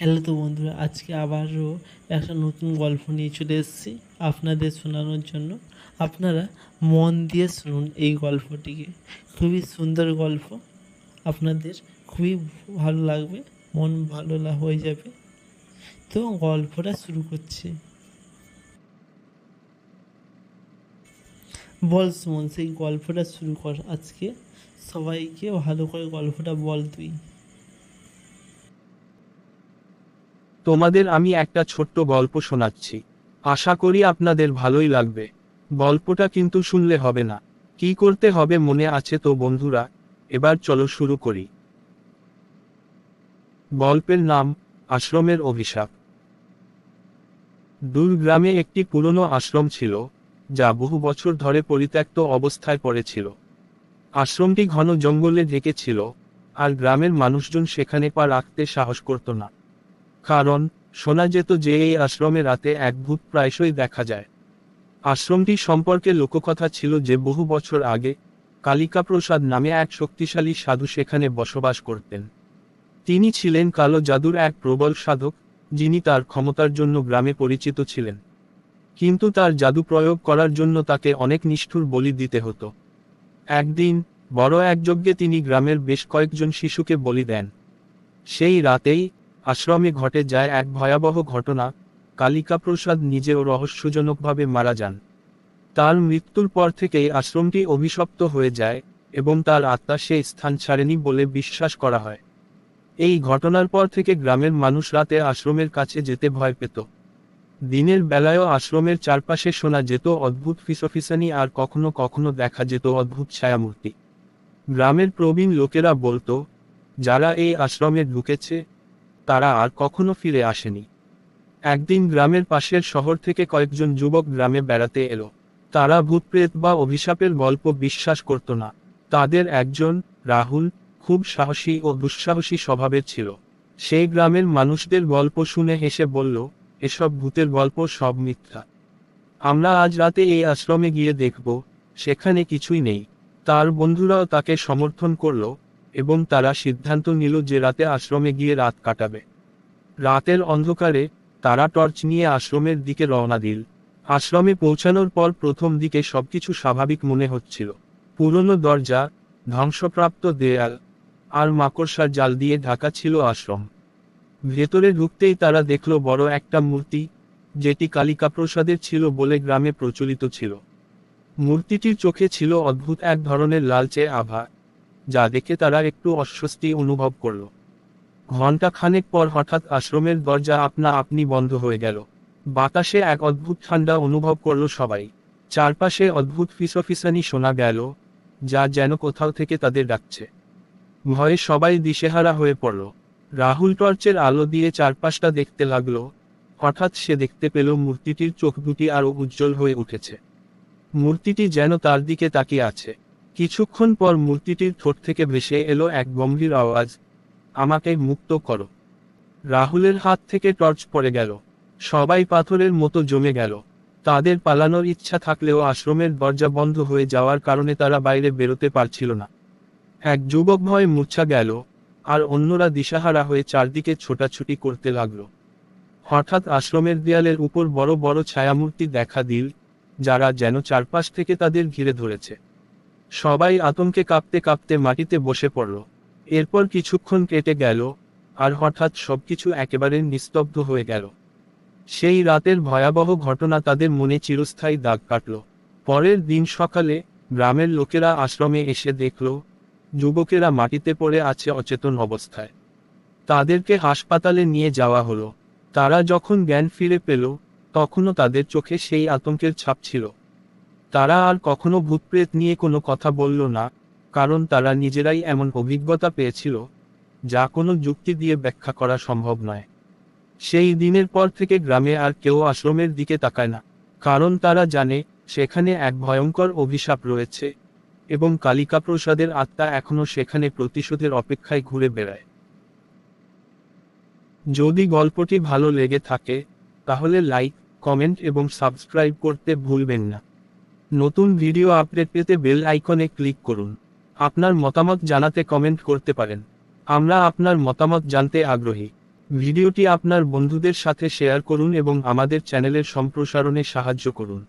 Hello তো বন্ধুরা, আজকে আবারও একটা নতুন গল্প নিয়ে চলে এসেছি আপনাদের শোনানোর জন্য। আপনারা মন দিয়ে শুনুন এই গল্পটিকে। খুবই সুন্দর গল্প। আপনাদের খুবই ভালো লাগবে, মন ভালো হয়ে যাবে। তো গল্পটা শুরু করছি। বল সুমন, সেই গল্পটা শুরু কর আজকে। সবাইকে ভালো করে গল্পটা বল তুই। তোমাদের আমি একটা ছোট্ট গল্প শোনাচ্ছি। আশা করি আপনাদের ভালোই লাগবে। গল্পটা কিন্তু শুনলে হবে না। কি করতে হবে মনে আছে তো বন্ধুরা, এবার চলো শুরু করি। গল্পের নাম, আশ্রমের অভিশাপ। দূর গ্রামে একটি পুরনো আশ্রম ছিল, যা বহু বছর ধরে পরিত্যক্ত অবস্থায় পড়েছিল। আশ্রমটি ঘন জঙ্গলে ঢেকে ছিল, আর গ্রামের মানুষজন সেখানে পা রাখতে সাহস করত না। কারণ, শোনা যেত যে এই আশ্রমে রাতে এক ভূত প্রায়শই দেখা যায়। আশ্রমটি সম্পর্কে লোককথা ছিল যে বহু বছর আগে কালিকা প্রসাদ নামে এক শক্তিশালী সাধু সেখানে বসবাস করতেন। তিনি ছিলেন কালো জাদুর এক প্রবল সাধক, যিনি তার ক্ষমতার জন্য গ্রামে পরিচিত ছিলেন। কিন্তু তার জাদু প্রয়োগ করার জন্য তাকে অনেক নিষ্ঠুর বলি দিতে হতো। একদিন, বড় এক যজ্ঞে তিনি গ্রামের বেশ কয়েকজন শিশুকে বলি দেন। সেই রাতেই আশ্রমে ঘটে যায় এক ভয়াবহ ঘটনা কালিকা প্রসাদ নিজেও রহস্যজনকভাবে মারা যান। তার মৃত্যুর পর থেকেই আশ্রমটি অভিশপ্ত হয়ে যায় এবং তার আত্মা সেই স্থান ছাড়েনি বলে বিশ্বাস করা হয়। এই ঘটনার পর থেকে গ্রামের মানুষ রাতে আশ্রমের কাছে যেতে ভয় পেত। দিনের বেলায়ও আশ্রমের চারপাশে শোনা যেত অদ্ভুত ফিসফিসানি আর কখনো কখনো দেখা যেত অদ্ভুত ছায়ামূর্তি। গ্রামের প্রবীণ লোকেরা বলতো, যারা এই আশ্রমে ঢুকেছে তারা আর কখনো ফিরে আসেনি। একদিন গ্রামের পাশের শহর থেকে কয়েকজন যুবক গ্রামে বেড়াতে এলো। তারা ভূতপ্রেত বা অভিশাপের গল্প বিশ্বাস করত না। তাদের একজন, রাহুল, খুব সাহসী ও দুঃসাহসী স্বভাবের ছিল। সেই গ্রামের মানুষদের গল্প শুনে হেসে বলল, এসব ভূতের গল্প সব মিথ্যা। আমরা আজ রাতে এই আশ্রমে গিয়ে দেখব, সেখানে কিছুই নেই। তার বন্ধুরাও তাকে সমর্থন করল। এবং তারা সিদ্ধান্ত নিল যে রাতে আশ্রমে গিয়ে রাত কাটাবে। রাতের অন্ধকারে, তারা টর্চ নিয়ে আশ্রমের দিকে রওনা দিল। আশ্রমে পৌঁছানোর পর প্রথম দিকে সবকিছু স্বাভাবিক মনে হচ্ছিল। পুরনো দরজা, ধ্বংসপ্রাপ্ত দেয়াল, আর মাকড়সার জাল দিয়ে ঢাকা ছিল আশ্রম। ভেতরে ঢুকতেই তারা দেখল বড় একটা মূর্তি, যেটি কালিকা প্রসাদের ছিল বলে গ্রামে প্রচলিত ছিল। মূর্তিটির চোখে ছিল অদ্ভুত এক ধরনের লালচে আভা। যা দেখে তারা একটু অস্বস্তি অনুভব করল। ঘণ্টা খানেক পর হঠাৎ আশ্রমের দরজা আপনা আপনি বন্ধ হয়ে গেল। বাতাসে এক অদ্ভুত ঠান্ডা অনুভব করল সবাই। চারপাশে অদ্ভুত ফিসফিসানি শোনা গেল, যা যেন কোথাও থেকে তাদের ডাকছে। ভয়ে সবাই দিশেহারা হয়ে পড়ল। রাহুল টর্চের আলো দিয়ে চারপাশটা দেখতে লাগল। হঠাৎ সে দেখতে পেল মূর্তিটির চোখ দুটি আরও উজ্জ্বল হয়ে উঠেছে। মূর্তিটি যেন তার দিকে তাকিয়ে আছে। কিছুক্ষণ পর মূর্তিটির ঠোঁট থেকে ভেসে এলো এক গম্ভীর আওয়াজ। আমাকে মুক্ত করো। রাহুলের হাত থেকে টর্চ পড়ে গেল। সবাই পাথরের মতো জমে গেল। তাদের পালানোর ইচ্ছা থাকলেও আশ্রমের দরজা বন্ধ হয়ে যাওয়ার কারণে তারা বাইরে বেরোতে পারছিল না। এক যুবক ভয়ে মূর্ছা গেল, আর অন্যরা দিশাহারা হয়ে চারদিকে ছোটাছুটি করতে লাগল। হঠাৎ আশ্রমের দেয়ালের উপর বড় বড় ছায়ামূর্তি দেখা দিল, যারা যেন চারপাশ থেকে তাদের ঘিরে ধরেছে। সবাই আতঙ্কে কাঁপতে কাঁপতে মাটিতে বসে পড়ল। এরপর কিছুক্ষণ কেটে গেল, আর হঠাৎ সবকিছু একেবারে নিস্তব্ধ হয়ে গেল। সেই রাতের ভয়াবহ ঘটনা তাদের মনে চিরস্থায়ী দাগ কাটল। পরের দিন সকালে গ্রামের লোকেরা আশ্রমে এসে দেখল, যুবকেরা মাটিতে পড়ে আছে অচেতন অবস্থায়। তাদেরকে হাসপাতালে নিয়ে যাওয়া হলো। তারা যখন জ্ঞান ফিরে পেল, তখনও তাদের চোখে সেই আতঙ্কের ছাপ ছিল। তারা আর কখনো ভূতপ্রেত নিয়ে কোনো কথা বলল না, কারণ তারা নিজেরাই এমন অভিজ্ঞতা পেয়েছিল, যা কোনো যুক্তি দিয়ে ব্যাখ্যা করা সম্ভব নয়। সেই দিনের পর থেকে গ্রামে আর কেউ আশ্রমের দিকে তাকায় না, কারণ তারা জানে, সেখানে এক ভয়ঙ্কর অভিশাপ রয়েছে, এবং কালিকা প্রসাদের আত্মা এখনও সেখানে প্রতিশোধের অপেক্ষায় ঘুরে বেড়ায়। যদি গল্পটি ভালো লেগে থাকে, তাহলে লাইক, কমেন্ট এবং সাবস্ক্রাইব করতে ভুলবেন না। নতুন ভিডিও আপডেট পেতে বেল আইকনে ক্লিক করুন। আপনার মতামত জানাতে কমেন্ট করতে পারেন। আমরা আপনার মতামত জানতে আগ্রহী। ভিডিওটি আপনার বন্ধুদের সাথে শেয়ার করুন এবং আমাদের চ্যানেলের সম্প্রসারণে সাহায্য করুন।